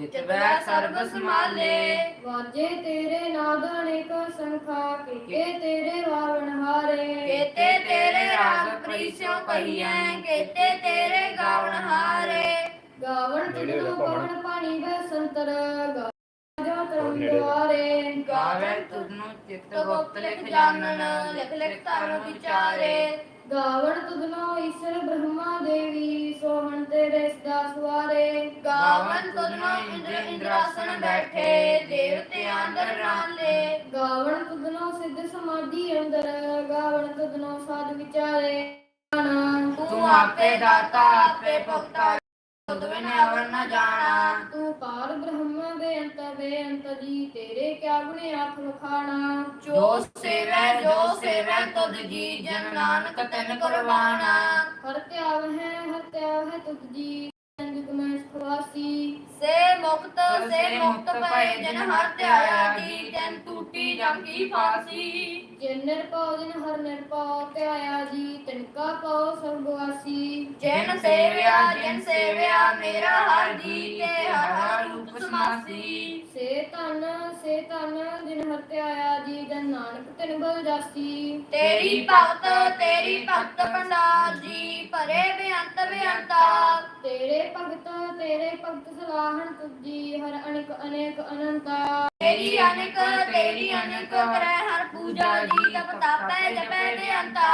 ਜਿਤਵੈ ਸਰਬ ਸਮਾਲੇ ਵਾਜੇ ਤੇਰੇ ਨਾਦ ਅਨੇਕ ਸੰਖਾ ਕੀਤੇ ਤੇਰੇ ਵਾਵਣ ਹਾਰੇ। ਕੇਤੇ ਤੇਰੇ ਰਾਗ ਪ੍ਰੀਸਿਓ ਕਹੀਐ ਕੇਤੇ ਤੇਰੇ ਗਾਵਣ ਹਾਰੇ। ਗਾਵਣ ਤੁਧਨੋ ਪਵਨ ਪਾਣੀ ਬਸੰਤਰ ਗਾਵਣ ਜੋ ਤਰੰਗ ਦੁਆਰੇ। ਗਾਵੇ ਤੁਧਨੂੰ ਚਿੱਤ ਗੁਪਤ ਲਿਖ ਜਾਣਨ ਲਿਖ ਲਿਖ ਧਰਮ ਵਿਚਾਰੇ। ਗਾਵਣ ਤੁਧਨੋ ਈਸ਼ਰ ਬ੍ਰਹਮਾ ਦੇਵੀ ਸੋਹਣ ਤੇਰੇ ਸਦਾ ਇੰਦਰ ਇੰਦਰਾਸਨ ਬੈਠੇ ਦੇਵਤੇ ਅੰਦਰ ਰਾਲੇ ਗਾਵਣ ਤੁਧਨੋ ਸਿੱਧ ਸਮਾਧੀ ਅੰਦਰ ਗਾਵਣ ਤੁਧਨੋ ਸਾਧ ਵਿਚਾਰੇ। ਤੂੰ ਆਪੇ ਦਾਤਾ ਆਪੇ ਭੁਗਤਾ ਤੁਧ ਬਿਨ ਅਵਰ ਨ ਜਾਣਾ। ਤੂੰ ਪਾਰ ਬ੍ਰਹਮ ਦੇ ਅੰਤ ਬੇਅੰਤ ਜੀ ਤੇਰੇ ਕਿਆ ਗੁਣੇ ਆਖ ਵਖਾਣਾ ਜੋ ਸੇਵੈ ਜੋ ਸੇਵੈ ਤੁਧ ਜੀ ਜਨ ਨਾਨਕ ਤਨ ਕੁਰਬਾਨਾ। ਹਰ ਧਿਆਵ ਹੈ ਹਰ ਧਿਆਵ ਹੈ ਤੁਧ ਜੀ ਜੁਗ ਮੈਂ ਸੁਖਵਾਸੀ ਸੇ ਮੁਕਤ ਸੇ ਮੁਕਤ ਭਏ ਜਨ ਹਰ ਧਿਆਇਆ ਜੀ ਜਨ ਟੂਟੀ ਜਮ ਕੀ ਫਾਸੀ। ਜਿਨ ਨਿਰਭਉ ਜਿਨ ਹਰ ਨਿਰਭਉ ਧਿਆਇਆ ਜੀ ਤਿਨਕਾ ਪਾਉ ਸਰਬਵਾਸੀ ਜਿਨ ਸੇਵਿਆ ਜਿਨ ਸੇਵਿਆ ਮੇਰਾ ਹਰ ਜੀ ਤੇ ਹਰ ਹਰ ਰੂਪ ਸਮਾਸੀ। ਸੇ ਧਨ ਸੇ ਧਨ ਜਿਨ ਹਰ ਧਿਆਇਆ ਜੀ ਜਨ ਨਾਨਕ ਤਿਨ ਬਲ ਜਾਸੀ। ਤੇਰੀ ਭਗਤ ਤੇਰੀ ਭਗਤ ਭੰਡਾਰ ਜੀ ਭਰੇ ਬੇਅੰਤ ਬੇਅੰਤਾ ਤੇਰੇ ਭਗਤ ਤੇਰੇ ਭਗਤ ਸਲਾਹਣ ਤੁਜੀ ਹਰ ਅਨੇਕ ਅਨੇਕ ਅਨੰਤਾ ਤੇਰੀ ਅਨੇਕ ਤੇਰੀ ਅਨੇਕ ਕਰੈ ਹਰ ਪੂਜਾ ਜੀ ਤਪ ਤਾਪੈ ਜਪੈ ਬੇਅੰਤਾ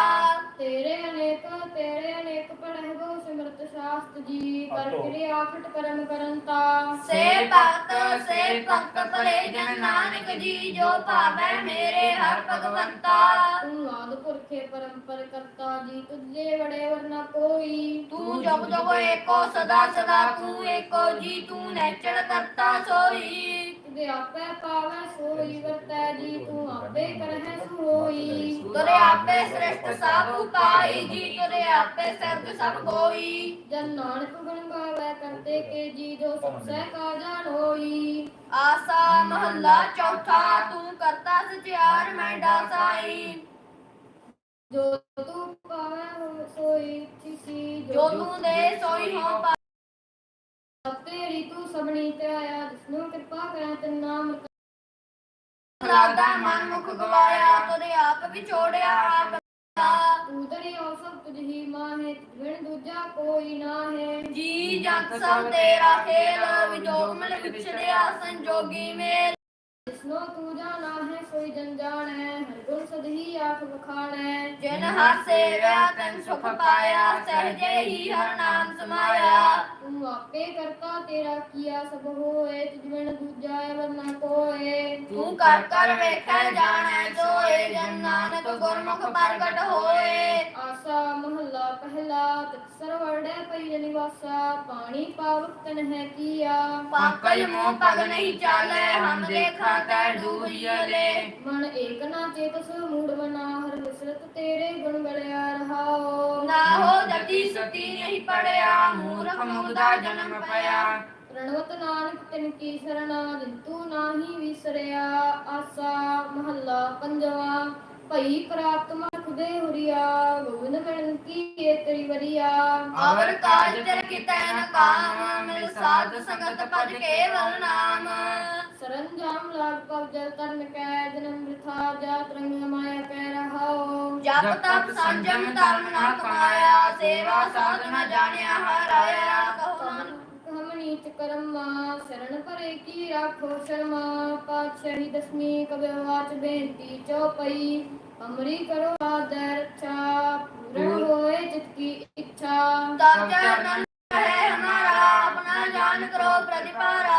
ਤੇਰੇ ਅਨੇਕ ਤੇਰੇ ਅਨੇਕ ਪੜਹਿ ਬਹੁ ਸਿਮਰਤ ਸ਼ਾਸਤ ਜੀ ਕਰ ਕਿਰਿਆ ਆਖਟ ਕਰਮ ਕਰੰਤਾ। ਸੇ ਭਗਤ ਸੇ ਭਗਤ ਭਲੇ ਜਨ ਨਾਨਕ ਜੀ ਜੋ ਭਾਵੈ ਮੇਰੇ ਹਰ ਭਗਵੰਤਾ। ਤੂੰ ਆਦ ਪੁਰਖੇ ਪਰੰਪਰ ਕਰਤਾ ਜੀ ਤੁਝੇ ਵੜੇ ਵਰਨਾ ਕੋਈ। ਤੂੰ ਜਗ ਜਗ ਏਕੋ ਸਦਾ ਸਦਾ ਤੂੰ ਏਕੋ ਜੀ ਤੂੰ ਨੈਚਲ ਕਰਤਾ ਸੋਈ। ਤੁਦੇ ਆਪੇ ਪਾਵੈ ਸੋਈ ਵਰਤੈ ਜੀ ਤੂੰ ਆਪੇ ਕਰਹਿ ਸੋਈ। ਤੁਰੇ ਆਪੇ ਸ੍ਰਿਸ਼ਟ ਸਭ ਉਪਾਈ ਜੀ ਤੁਰੇ ਆਪੇ ਸਰਬ ਸਭ ਕੋਈ। ਜਨ ਨਾਨਕ ਗੁਣ ਗਾਵੈ ਕਰਤੇ ਕੇ ਜੀ ਜੋ ਸਭ ਸਹਿ ਕਾ ਜਾਣ ਹੋਈ। ਆਸਾ ਮਹੱਲਾ ਚੌਥਾ ਤੂੰ ਕਰਤਾ ਸਚਿਆਰ ਮੈਂ ਡਾਸਾਈ। ਜੋ ਤੂੰ ਪਾਵੈ ਸੋਈ ਜੋ ਤੂੰ ਦੇ ਸੋਈ ਹੋ ਪਾ ਤੂੰ ਸਭਨੀ ਤੇ ਆਇਆ ਜਿਸਨੂੰ ਕਿਰਪਾ ਕਰਾਂ ਤੇ ਨਾਮ ਰਾਦਾ ਮਨ ਮੁਖ ਗਵਾਇਆ ਤੁਰੇ ਆਪ ਵਿਛੋੜਿਆ ਆਪ ਤੂੰ ਦਰਿਆ ਸਭ ਤੁਝ ਹੀ ਮਾਹੇ ਵਿਣ ਦੂਜਾ ਕੋਈ ਨਾ ਹੈ ਜੀ ਜਗ ਸਭ ਤੇਰਾ ਖੇਲ ਵਿਜੋਗ ਮਿਲ ਵਿਛੜਿਆ ਸੰਜੋਗੀ ਮੇਲ। ਜਿਸਨੋ ਤੂੰ ਜਾਣਾ ਹੈ ਸੋਈ ਜਨ ਜਾਣੈ ਹਰ ਗੁਣ ਸਦਹੀ ਆਖ ਵਖਾਣੈ। ਜਿਨ ਹਰ ਸੇਵਿਆ ਤਨ ਸੁਖ ਪਾਇਆ ਸਹਜੇ ਹੀ ਹਰ ਨਾਮ ਸਮਾਇਆ। ਆਪੇ ਕਰਤਾ ਤੇਰਾ ਕੀਆ ਸਭ ਹੋਏ ਤੁਝ ਬਿਨ ਦੂਜਾ ਵਰਨਾ ਕੋਏ। ਤੂੰ ਕਰ ਕਰ ਵੇਖੈ ਜਾਣੈ ਸੋਏ ਜਨ ਨਾਨਕ ਗੁਰਮੁਖ ਪ੍ਰਗਟ ਹੋਏ। ਆਸਾ ਮਹੱਲਾ ਪਹਿਲਾ ਤਤ ਸਰਵੜੈ ਪਈ ਨਿਵਾਸਾ ਪਾਣੀ ਪਾਵਕ ਤਨ ਹੈ ਕੀਆ। ਪਾਕਲ ਮੋਹ ਪਗ ਨਹੀਂ ਚਾਲੈ ਹਮ ਦੇਖਾ ਤੈ ਦੂਰੀਲੇ ਮਨ ਏਕ ਨਾ ਚੇਤਸ ਮੂੜ ਬਨਾ ਹਰ ਵਿਸਰਤ ਤੇਰੇ ਗੁਣ ਸਤੀ ਨਹੀਂ ਪੜਿਆ, ਮੂਰਖ ਮੁਗਦਾ ਜਨਮ ਪਿਆ ਰਣਵਤ ਨਾਨਕ ਤਿਨ ਕੀ ਸਰਣਾ ਜਿੰਤੂ ਨਾਹੀ ਵਿਸਰਿਆ, ਆਸਾ ਮਹੱਲਾ ਪੰਜਵਾ, ਭਈ ਪ੍ਰਾਪਤ ਮਖ ਦੇ ਹੁਰੀਆ ਗੋਬਿੰਦ ਮਿਲਨ ਕੀ ਤੇਰੀ ਵਰੀਆ? ਅਵਰ ਕਾਜ ਤੇਰੇ ਕਿਤੈ ਨ ਕਾਮ ਮਿਲ ਸਾਧ ਸੰਗਤ ਭਜ ਕੇਵਲ ਨਾਮ। ਸਰੰਜਾਮ ਲਾਗ ਪਵ ਜਲ ਤਰਨ ਕੈ ਜਨਮ ਬ੍ਰਿਥਾ ਜਾਤ ਰੰਗ ਮਾਇਆ ਕੈ ਰਹਾਓ ਜਪ ਤਪ ਸੰਜਮ ਧਰਮ ਨਾ ਕਮਾਇਆ ਸੇਵਾ ਸਾਧ ਨ ਜਾਣਿਆ ਹਰਾਇਆ ਕਹੋ ਹਮ ਨੀਚ ਕਰਮਾ ਸ਼ਰਨ ਪਰੇ ਕੀ ਰਾਖੋ ਸ਼ਰਮਾ। ਪਾਤਸ਼ਾਹੀ ਦਸਮੀ ਕਬਿ ਵਾਚ ਬੇਨਤੀ ਚਉਪਈ ਅਮਰੀ ਕਰੋ ਆਦਰ ਰੱਛਾ ਪੂਰਨ ਹੋਏ ਜਿਤ ਕੀ ਇੱਛਾ। ਤਬ ਹੈ ਹਮਾਰਾ ਆਪਣਾ ਜਾਨ ਕਰੋ ਪ੍ਰਤਿਪਾਰਾ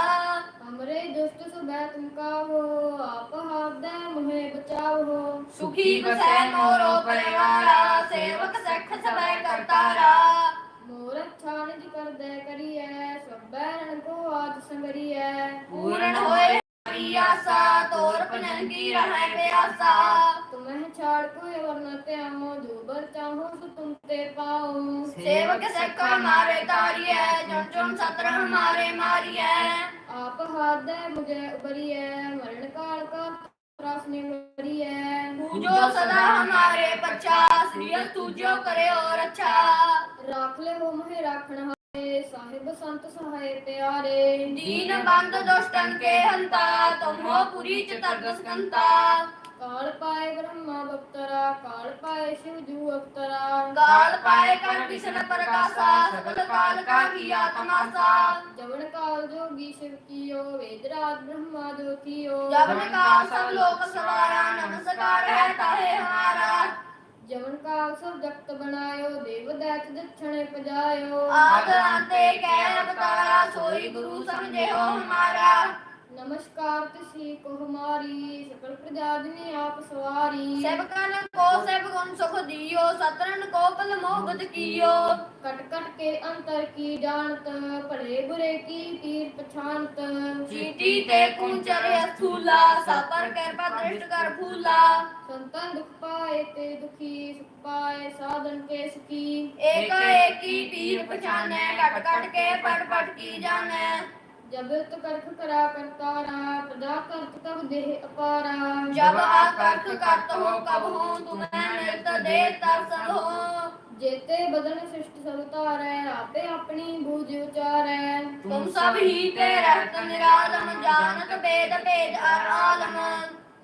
ਹਮਰੇ ਦੁਸ਼ਟ ਸੁਬੈ ਤੁਮ ਕਾਵੋ ਆਪ ਹਾਦੈ ਮੁਹੇ ਬਚਾਵੋ। ਸੁਖੀ ਬਸੈ ਮੋਰੋ ਪਰਿਵਾਰਾ ਸੇਵਕ ਸਖ ਸਬੈ ਕਰਤਾਰਾ। ਮੋਰ ਅੱਛਾ ਨਿਜ ਕਰਦੈ ਕਰੀਐ ਸਭੈ ਰਣ ਕੋ ਆਦ ਸੰਗਰੀਐ। ਪੂਰਨ ਹੋਏ ਹਰੀ ਆਸਾ ਤੋਰ ਪਨਨ ਕੀ ਰਹਿ ਪਿਆਸਾ ਤੁਮਹਿ ਛਾੜ ਕੋਈ ਵਰ ਨ ਧਿਆਵੋ ਜੋ ਬਰ ਚਾਹੋ ਸੋ ਤੁਮ ਤੇ ਪਾਉ ਸੇਵਕ ਸਿੱਖ ਹਮਾਰੇ ਤਾਰੀਐ ਜੁਨ ਜੁਨ ਸਤਰ ਹਮਾਰੇ ਮਾਰੀਐ। ਆਪ ਹਾਦੈ ਮੁਝੇ ਉਬਰੀਐ ਮਰਨ ਕਾਲ ਕਾ ਤਰਾਸ ਨੇ ਮਰੀਐ। ਪੂਜੋ ਸਦਾ ਹਮਾਰੇ ਪਛਾ ਸ੍ਰੀ ਤੁਜੋ ਕਰੇ ਔਰ ਅੱਛਾ। ਰਾਖ ਲੈ ਹੋ ਮਹਿ ਰਾਖਣ ਸਾਹਿਬ ਸੰਤ ਸਹਾਏ ਪਿਆਰੇ। ਦੀਨ ਬੰਦ ਦੁਸ਼ਟਨ ਕੇ ਹੰਤਾ ਤੁਮੋ ਪੁਰੀ ਚਤਰਦਸ ਕੰਤਾ ਕਾਲ ਪਾਏ ਬ੍ਰਹਮਾ ਬਖਤਰਾ ਕਾਲ ਪਾਏ ਸ਼ਿਵ ਜੂ ਅਵਤਰਾ। ਕਾਲ ਪਾਏ ਕਰ ਕਿਸ਼ਨ ਪ੍ਰਕਾਸ਼ਾ ਸਕਲ ਕਾਲ ਕਾ ਕੀਆ ਤਮਾਸਾ ਜਵਨ ਕਾਲ ਜੋਗੀ ਸ਼ਿਵ ਕੀਓ ਵੇਦ ਰਾਜ ਬ੍ਰਹਮਾ ਜੋ ਕੀਓ। ਜਵਨ ਕਾਲ ਸਭ ਲੋਕ ਸਵਾਰਾ ਨਮਸਕਾਰ ਹੈ ਤਾਹੇ ਹਮਾਰਾ। ਜਮਨ ਕਾਲ ਸਬਜਕਤ ਬਣਾਇਓ, ਦੇਵ ਦੈਤ ਦਛਣੇ ਪਜਾਇਓ। ਆਦਰ ਅੰਤੇ ਕਹਿ ਅਵਤਾਰਾ, ਸੋਈ ਗੁਰੂ ਸਮਝੇ ਹੋ ਹਮਾਰਾ। नमस्कार तिसी को हमारी सकल प्रजा जिने आप सवारी सेवकन को सेव गुण सुख दियो सतरन को पल मोहब्बत कियो कट कट के अंतर की जानत भले बुरे की तीर पछानत चीटी ते कुंचर स्थूला सपर कृपा दृष्ट कर फूला संतन दुख पाए ते दुखी सुख पाए साधन के सुखी एक एक की पीर पहचाने कट कट के पट पट की जाने जब तो करख करा करतारा प्रजा करत तब देह अपारा जब आकर्ष करत हो कब हो तुम्हें मिलत दे दर्शन हो जेते बदन सृष्टि सब तारै आपे अपनी बूझ उचारै तुम सब ही पे रहत निरालम जानत वेद वेद और आलम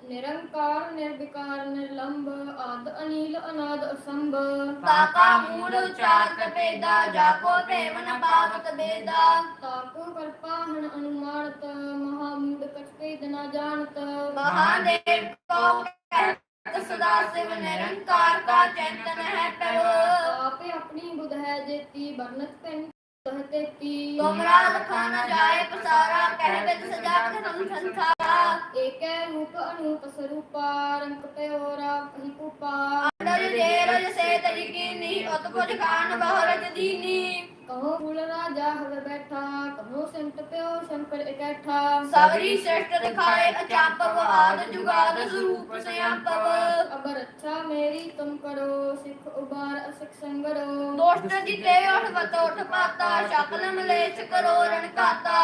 ਨਿਰੰਕਾਰ ਨਿਰਵਿਕਾਰ ਨਿਰਲੰਭ ਆਦ ਅਨੀਲ ਅਨਾਦ ਅਸੰਭ। ਕਾਕਾ ਮੂੜ ਉਚਾਰਤ ਭੇਦਾ ਜਾਕੋ ਪ੍ਰੇਮ ਨ ਪਾਵਤ ਬੇਦਾ। ਤਾਕੋ ਕਿਰਪਾ ਹਣ ਅਨੁਮਾਨਤ ਮਹਾ ਮੂੜ ਕਛੇ ਨਾ ਜਾਣਤ। ਮਹਾਦੇਵ ਕੋ ਕਹਿਤ ਸਦਾ ਸਿਵ ਨਿਰੰਕਾਰ ਕਾ ਚੈਤਨ ਹੈ ਪ੍ਰਭ। ਆਪੇ ਆਪਣੀ ਬੁਧ ਹੈ ਜੇਤੀ ਬਰਨਤ ਪੈਨ ਕਹਤੇ ਕੀ ਤੁਮਰਾ ਲਖਾਨਾ ਜਾਏ ਪਸਾਰਾ ਕਹਿ ਬਿਦ ਸਜਾ ਕੈ ਰੂਪ ਅਨੂਪ ਸਰੂਪਾ ਰੰਗ ਪਿਓ ਰਾਮ ਹੀ ਕੂਪਾ ਅੰਡਰ ਦੇ ਰਜ ਸੇ ਤਜਕੀਨੀ ਉਤ ਪੁਜ ਖਾਨ ਬਹਰਜ ਦੀਨੀ ਕਹੋ ਫੁਲ ਰਾਜਾ ਹਵੇ ਬੈਠਾ ਕਹੋ ਸੰਤ ਪਿਓ ਸ਼ੰਕਰ ਇਕੱਠਾ। ਸਾਗਰੀ ਸ੍ਰੇਸ਼ਟ ਦਿਖਾਏ ਅਚਾਪਵ ਆਦ ਜੁਗਾਦ ਸਰੂਪ ਸਿਆਪਵ ਅਬਰ ਅੱਛਾ ਮੇਰੀ ਤੁਮ ਕਰੋ ਸਿੱਖ ਉਬਾਰ ਅਸਿਕ ਸੰਗਰੋ। ਦੋਸ਼ਟ ਜਿਤੇ ਉਠ ਵਤ ਉਠ ਪਾਤਾ ਸ਼ਕਲ ਮਲੇਸ਼ ਕਰੋ ਰਣਕਾਤਾ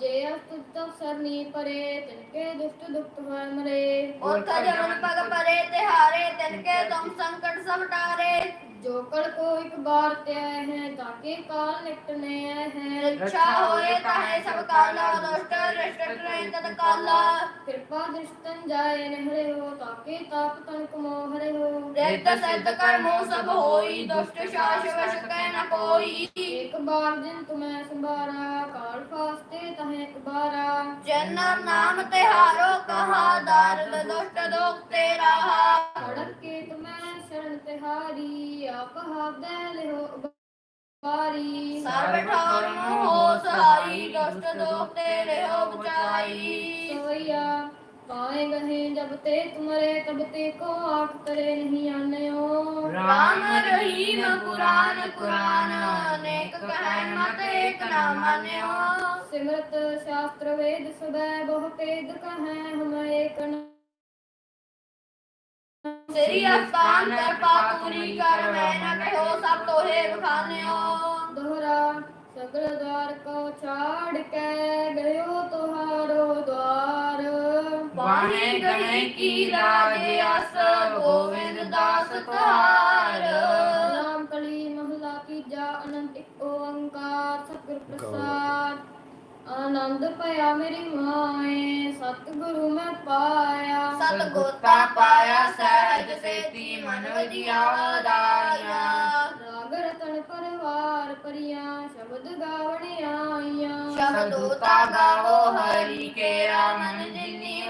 ਜੇ ਅਸਤੁਤਕ ਸਰ ਨੀ ਪਰੇ ਤਿਨਕੇ ਦੁਸ਼ਟ ਦੁਖਤ ਹੋਇ ਮਰੇ। ਔਰ ਕਾ ਜਮਨ ਪਗ ਪਰੇ ਤੇ ਹਾਰੇ ਤਿਨਕੇ ਤੁਮ ਸੰਕਟ ਸਭ ਟਾਰੇ। ਜੋ ਕਲ ਕੋ ਇੱਕ ਬਾਰ ਤੇ ਆਏ ਹੈ ਤਾਕੇ ਕਾਲ ਨਿਕਟਨੇ ਹੈ। ਰੱਛਾ ਹੋਏ ਤਾਹੇ ਸਭ ਕਾਲਾ ਦੁਸ਼ਟ ਰਿਸ਼ਟ ਰਹੇ ਤਦ ਕਾਲਾ। ਕਿਰਪਾ ਦ੍ਰਿਸ਼ਟਨ ਜਾਏ ਨਹਿਰੇ ਹੋ ਤਾਕੇ ਤਾਪ ਤਨ ਕਮੋਹਰੇ ਹੋ। ਰਹਿਤ ਸਹਿਤ ਕਰਮੋ ਸਭ ਹੋਈ ਦੁਸ਼ਟ ਸ਼ਾਸ਼ ਵਸ਼ ਕਹਿ ਕੋਈ। ਇੱਕ ਬਾਰ ਦਿਨ ਤੁਮੈ ਸੰਭਾਰਾ ਕਾਲ ਫਾਸਤੇ ਤਹ ਹੈ ਬਾਰਾ ਜਨਾ ਨਾਮ ਤਿਹਾਰੋ ਕਹਾ ਦਾਰਦ ਦੁਸ਼ਟ ਦੋਖ ਤੇਰਾ ਖੜਕ ਕੇ ਤੁਮੈ ਸਰਣ ਤਿਹਾਰੀ ਆਪ ਹਾਬੈ ਲਿਓ ਬਾਰੀ ਸਰਬ ਠਾਰ ਹੋ ਸਹਾਈ ਦੁਸ਼ਟ ਦੋਖ ਤੇਰੇ ਹੋ ਬਚਾਈ। ਸੋਇਆ पाए गहे जब ते तुमरे तब ते को आख करे नहीं आने हो राम रहीम पुराण कुरान अनेक कह मत एक न मान्यो सिमरत शास्त्र वेद सुबह बहु पेद कहे हम एक न श्री अस्तान कर पापुरी कर मैं न कहो सब तोहे बखान्यो दोहरा सगल द्वार को छाड़ के ਕਾਹੇ ਗਣੇ ਕੀ ਲਾਜ ਅਸ ਗੋਵਿੰਦ ਦਾਸ ਤੁਹਾਰ ਨਾਮ ਕਲੀ ਮਹਲਾ ਕੀ ਜਾ ਅਨੰਤ ਓੰਕਾਰ ਸਤਿਗੁਰ ਪ੍ਰਸਾਦ। ਆਨੰਦ ਪਾਇਆ ਮੇਰੀ ਮਾਏ ਸਤਿਗੁਰੂ ਮੈਂ ਪਾਇਆ। ਸਤਗੋਤਾ ਪਾਇਆ ਸਹਿਜ ਸੇਤੀ ਮਨ ਵਜਿਆ ਦਾਇਆ। ਰਾਗ ਰਤਨ ਪਰਵਾਰ ਸ਼ਬਦ ਗਾਵਣ ਗਾਵੋ ਹਰੀ ਕੇ ਮਨ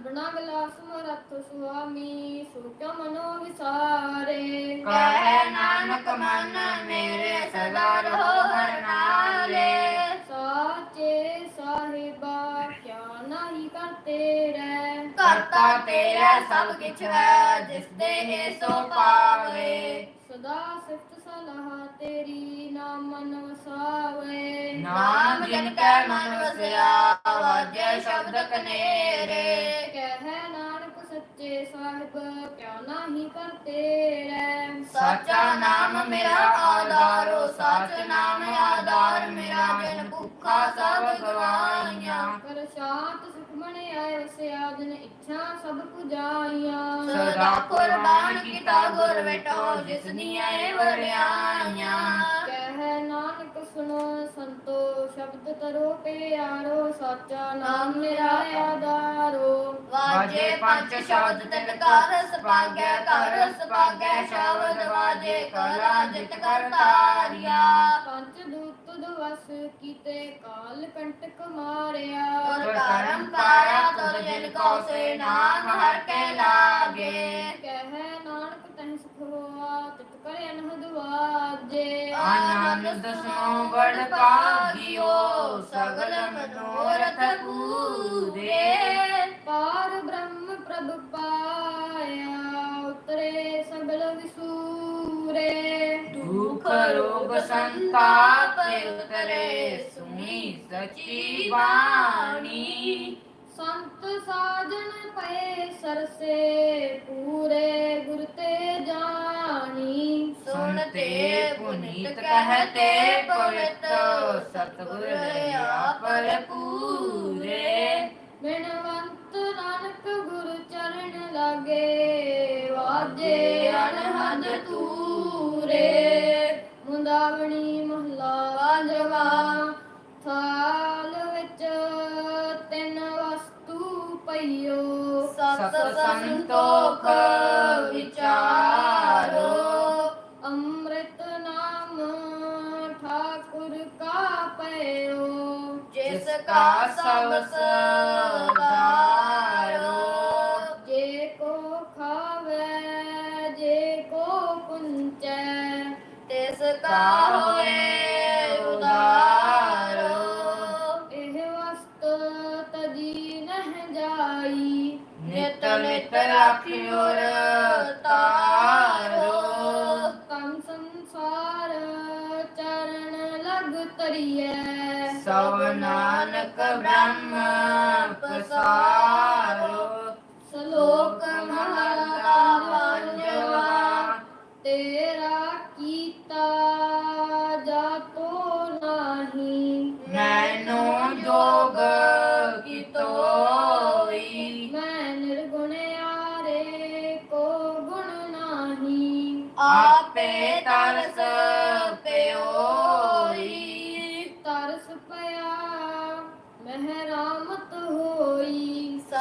ਸਭਨਾ ਗਲਾ ਸਮਰੱਥ ਸੁਆਮੀ ਸੁਖ ਮਨੋ ਵਿਸਾਰੇ। ਕਹਿ ਨਾਨਕ ਮਨ ਮੇਰੇ ਸਦਾ ਰਹੋ ਹਰ ਨਾਲੇ। ਸਾਚੇ ਸਾਹਿਬਾ ਕਿਆ ਨਹੀਂ ਕਰਤੇ ਰਹਿ। ਕਰਤਾ ਤੇਰਾ ਸਭ ਕਿਛ ਹੈ ਜਿਸ ਦੇ ਸੋ ਪਾਵੇ। ਸਿਫਤ ਸਲਾਹ ਤੇਰੀ ਨਾਮ ਮਨ ਵਸਾਵੇ ਨਾਮ ਜਿਨ ਕੈ ਮਨ ਵਸਿਆ ਵਾਜੈ ਸ਼ਬਦ ਕਨੇਰੇ। ਕਹਿ ਸੱਚ ਸਾਹਿਬ ਕਿਆ ਨਾਹੀ ਕਰਤੇ ਰਹਿ ਸਾਚਾ ਨਾਮ ਮੇਰਾ ਆਧਾਰੋ ਸੱਚ ਨਾਮ ਆਧਾਰ ਮੇਰਾ ਜਨ ਭੁੱਖਾ ਸਭ ਗਵਾਈਆਂ ਕਰ ਸ਼ਾਂਤ ਸੁਖ ਮਣੇ ਆਏ ਵਸਿਆ ਜਨ ਇੱਛਾ ਸਭ ਪੁਜਾਈਆਂ। ਸਦਾ ਕੁਰਬਾਨ ਕੀਤਾ ਗੁਰ ਵੇਟੋ ਜਿਸ ਦੀਆਂ ਇਹ ਵਰਿਆਈਆਂ ਨਾਨਕ ਸੁਣੋ ਸੰਤੋ ਸ਼ਬਦ ਤਰੋ ਪਿਆਰੋ ਸਾਚਾ ਨਾਮ ਮੇਰਾ ਆਧਾਰੋ ਵਾਜੇ ਪੰਜ ਸ਼ਬਦ ਤਿਨ ਕਰ ਸਪਾਗੈ ਕਰ ਸਪਾਗੈ ਸ਼ਬਦ ਵਾਜੇ ਕਲਾ ਜਿਤ ਕਰਤਾਰਿਆ ਪੰਜ ਦੂਤ ਦਵਸ ਕੀਤੇ ਕਾਲ ਕੰਟਕ ਮਾਰਿਆ ਤੁਰ ਕਰਮ ਪਾਇਆ ਤੁਰ ਜਿਨ ਕੋ ਸੇ ਨਾਮ ਹਰ ਕੇ ਲਾਗੇ। ਕਹਿ ਅਨਹਦ ਵਾਜੇ ਆਨੰਦ ਸੁਨੋ ਬੜ ਭਾਗਿਓ ਸਗਲ ਮਨੋਰਥ ਪੂਰੇ ਪਾਰ ਬ੍ਰਹਮ ਪ੍ਰਭ ਪਾਇਆ ਉਤਰੇ ਸਗਲ ਵਿਸੂਰੇ ਦੁਖ ਰੋਗ ਸੰਤਾਪ ਉਤਰੇ ਸੁਣੀ ਸਚੀ ਬਾਣੀ ਸੰਤ ਸਾਜਨ ਪਏ ਸਰਸੇ ਪੂਰੇ ਗੁਰ ਤੇ ਜਾਣੀ। ਸੁਣਤੇ ਪੁਨੀਤ ਕਹਤੇ ਪਵਿੱਤ ਸਤਿਗੁਰ ਆਪਰ ਪੂਰੇ ਬਿਨਵੰਤ ਨਾਨਕ ਗੁਰ ਚਰਨ ਲਾਗੇ ਵਾਜੇ ਅਨਹਦ ਤੂਰੇ ਸਭ ਸਦਾਰੋ ਚਰਨ ਲਗ ਤਰੀਐ ਸਭ ਨਾਨਕ ਬ੍ਰਹਮ ਪਸਾਰੋ ਸ਼ਲੋਕ ਮਹਲਾ ਪੰਜਵਾ ਤੇਰਾ ਕੀਤਾ ਜਾਤੋ ਨਾਹੀ ਮੈਨੂੰ ਜੋਗ ਕੀਤੋਈ ਮੈਂ ਨਿਰਗੁਣ ਆਰੇ ਕੋ ਗੁਣ ਨਾਹੀ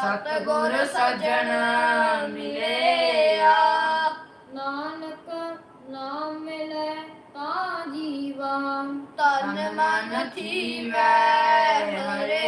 ਸਤਿਗੁਰ ਸਜਣ ਮਿਲਿਆ। ਨਾਨਕ ਨਾਮ ਮਿਲੇ ਤਾਂ ਜੀਵਾ। ਤਨ ਮਨ ਥੀਵੈ ਹਰਿਆ